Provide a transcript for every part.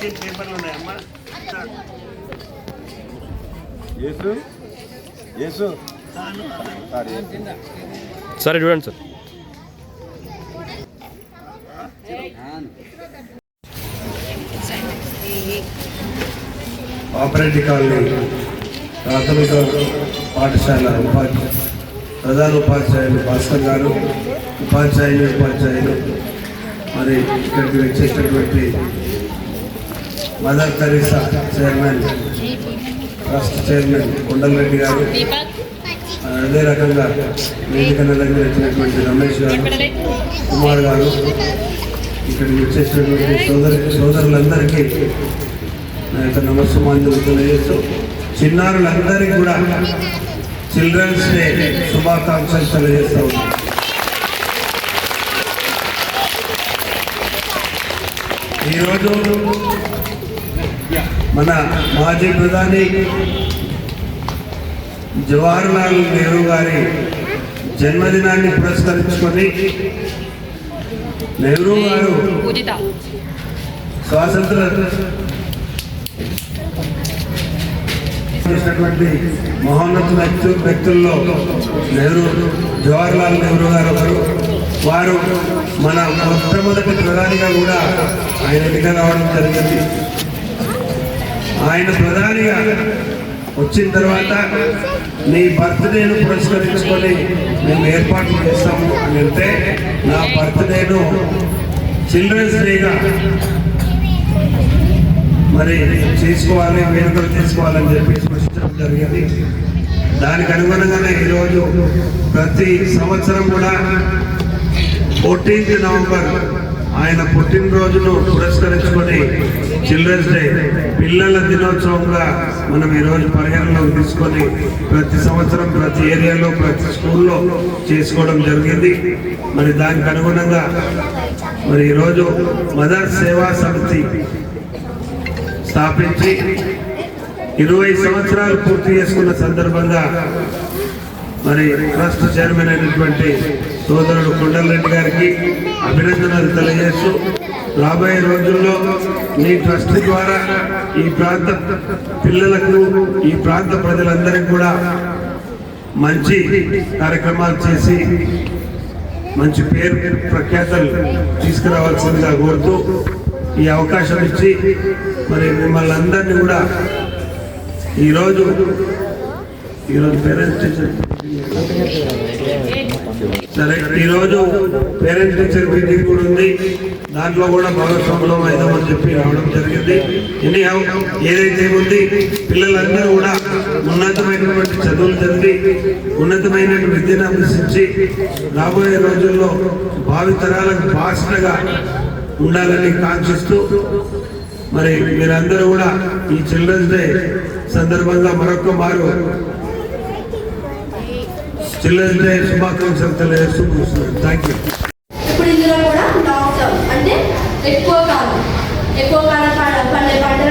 Fifteen పేపర్లు ఉన్నాయమ్మా యేసు? యేసు? Sorry సరే చూడండి సార్. ఆపరేటివ్ కాలనీ ప్రాథమిక పాఠశాల ఉపాధ్యాయ ప్రధాన ఉపాధ్యాయులు భాస్కర్ గారు ఉపాధ్యాయులు ఉపాధ్యాయులు మరి ఇక్కడికి వచ్చేటటువంటి Mother Teresa chairman trust chairman Kondala Reddy garu. అదే రకంగా వేదిక దగ్గర వచ్చినటువంటి రమేష్ గారు కుమార్ గారు. ఇక్కడికి వచ్చేసినటువంటి సోదరు సోదరులందరికీ నా యొక్క నమస్సమాంజలు తెలియజేస్తూ చిన్నారులందరికీ కూడా చిల్డ్రన్స్ డే శుభాకాంక్షలు తెలియజేస్తూ ఉన్నాను. ఈరోజు మన మాజీ ప్రధాని జవహర్లాల్ నెహ్రూ గారి జన్మదినాన్ని పురస్కరించుకొని నెహ్రూ గారు స్వాతంత్ర చేసినటువంటి మహోన్నత వ్యక్తు వ్యక్తుల్లో నెహ్రూ జవహర్లాల్ నెహ్రూ గారు ఒకరు. వారు మన మొట్టమొదటి ప్రధానిగా కూడా ఆయన కావడం జరిగింది. ఆయన ప్రధానిగా వచ్చిన తర్వాత నీ బర్త్డేను పురస్కరించుకొని మేము ఏర్పాట్లు చేస్తాము అని అంటే నా బర్త్డేను చిల్డ్రన్స్ డేగా మరి చేసుకోవాలి వేడుకలు చేసుకోవాలని చెప్పి సూచించడం జరిగింది. దానికి అనుగుణంగానే ఈరోజు ప్రతి సంవత్సరం కూడా ఫోర్టీన్త్ నవంబర్ ఆయన పుట్టినరోజును పురస్కరించుకొని చిల్డ్రన్స్ డే పిల్లల దినోత్సవంగా మనం ఈరోజు పరిగణలోకి తీసుకొని ప్రతి సంవత్సరం ప్రతి ఏరియాలో ప్రతి స్కూల్లో చేసుకోవడం జరిగింది. మరి దానికి అనుగుణంగా మరి ఈరోజు మదర్ సేవా సమితి స్థాపించి ఇరవై సంవత్సరాలు పూర్తి చేసుకున్న సందర్భంగా మరి ట్రస్ట్ చైర్మన్ అయినటువంటి సోదరుడు కొండలరెడ్డి గారికి అభినందనలు తెలియజేస్తూ రాబోయే రోజుల్లో మీ ట్రస్ట్ ద్వారా ఈ ప్రాంత పిల్లలకు ఈ ప్రాంత ప్రజలందరికీ కూడా మంచి కార్యక్రమాలు చేసి మంచి పేరు ప్రఖ్యాతలు తీసుకురావాల్సిందిగా కోరుతూ ఈ అవకాశం ఇచ్చి మరి మిమ్మల్ని అందరినీ కూడా ఈరోజు ఈరోజు పేరెంట్స్ టీచర్ సరే ఈరోజు పేరెంట్స్ టీచర్ మీటింగ్ కూడా ఉంది. దాంట్లో కూడా భాగస్వామ్యం అవుదామని చెప్పి రావడం జరిగింది. ఎనీ ఏదైతే ఉంది పిల్లలందరూ కూడా ఉన్నతమైనటువంటి చదువులు చదివి ఉన్నతమైన విద్యను అభ్యసించి రాబోయే రోజుల్లో భావితరాలకు భాషగా ఉండాలని కాంక్షిస్తూ మరి మీరందరూ కూడా ఈ చిల్డ్రన్స్ డే సందర్భంగా మరొక మారు చెల్లెలంటే శుభాకాంక్షలు తెలియజేస్తూ థ్యాంక్ యూ ఇప్పుడు ఇందులో కూడా లాంగ్ టర్మ్ అంటే ఎక్కువ కాలం ఎక్కువ కాలం పండే పండే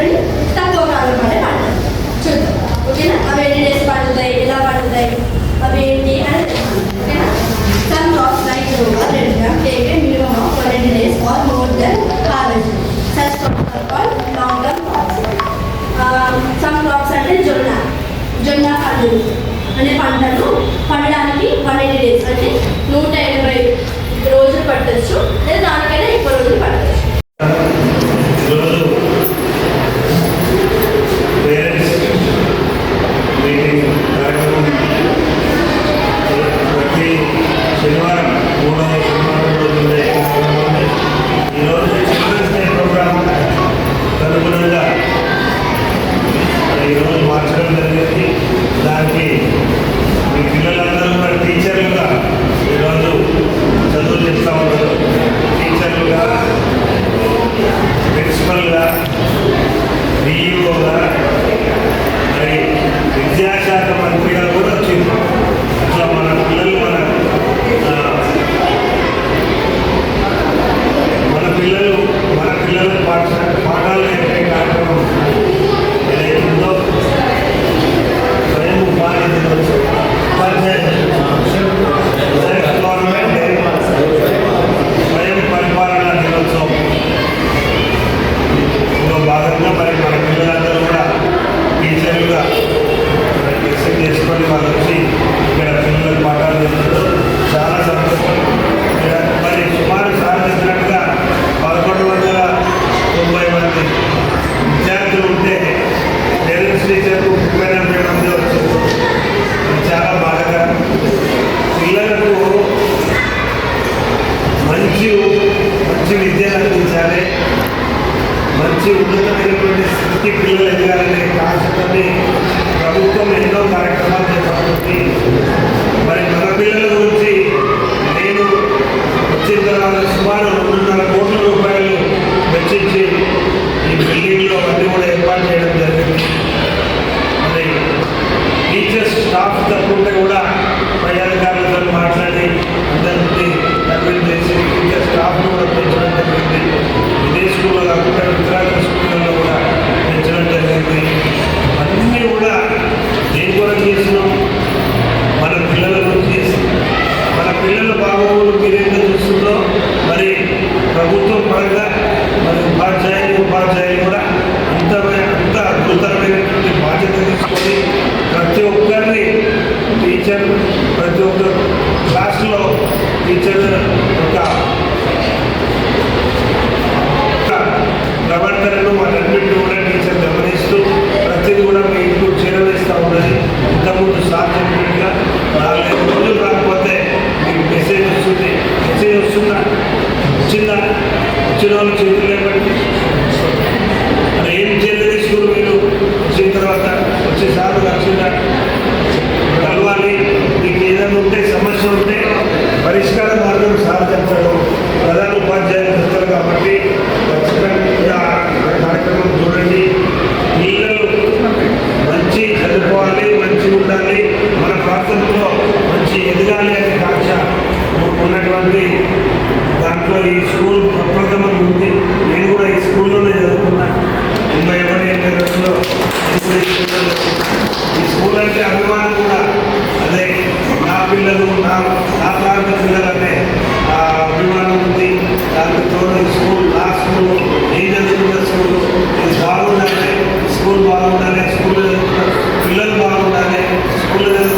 vida, viuda, పిల్లల బాగోగులు ఎంత చూస్తుందో మరి ప్రభుత్వం పరంగా మరి ఉపాధ్యాయులు ఉపాధ్యాయులు కూడా అంత అంత అద్భుతమైనటువంటి బాధ్యత తీసుకొని ప్రతి ఒక్కరిని టీచర్ ప్రతి ఒక్క క్లాస్లో టీచర్ ఒక ఒక ప్రవర్తనను వాళ్ళన్నింటినీ కూడా టీచర్ గమనిస్తూ ప్రతిదీ కూడా మీ మెసేజ్ చిన్న వచ్చిందా? వచ్చిన వాళ్ళు చేతులు లేవండి. మరి ఏం చేయలేదు స్కూల్ మీరు? వచ్చిన తర్వాత వచ్చే సార్లు కలిసిందా కలవాలి. మీకు ఏదైనా ఉంటే సమస్య ఉంటే పరిష్కార మార్గం సార్ ప్రధాన ఉపాధ్యాయులు చెప్తారు కాబట్టి ఖచ్చితంగా కార్యక్రమం చూడండి. పిల్లలు మంచి చదువుకోవాలి మంచి ఉండాలి. మన ప్రాంతంలో మంచి ఎదగాలి అనే కాంక్ష ఉన్నటువంటి దాంట్లో ఈ స్కూల్ ప్రప్రథమం ఉంది. నేను కూడా ఈ స్కూల్లోనే చదువుకున్నా. తొంభై ఒకటి ఎనభై రెండులో ఈ స్కూల్ అంటే అభిమానం కూడా. అదే నా పిల్లలు నా నా ప్రాంత పిల్లలు ఆ అభిమానం ఉంది. దానికి తోడు స్కూల్ నా స్కూల్ ఏం చదువుకున్న స్కూల్. ఇది బాగుండాలి. స్కూల్ బాగుండాలి. స్కూల్ చదువుకున్న పిల్లలు బాగుండాలి. స్కూల్ చదువుకున్న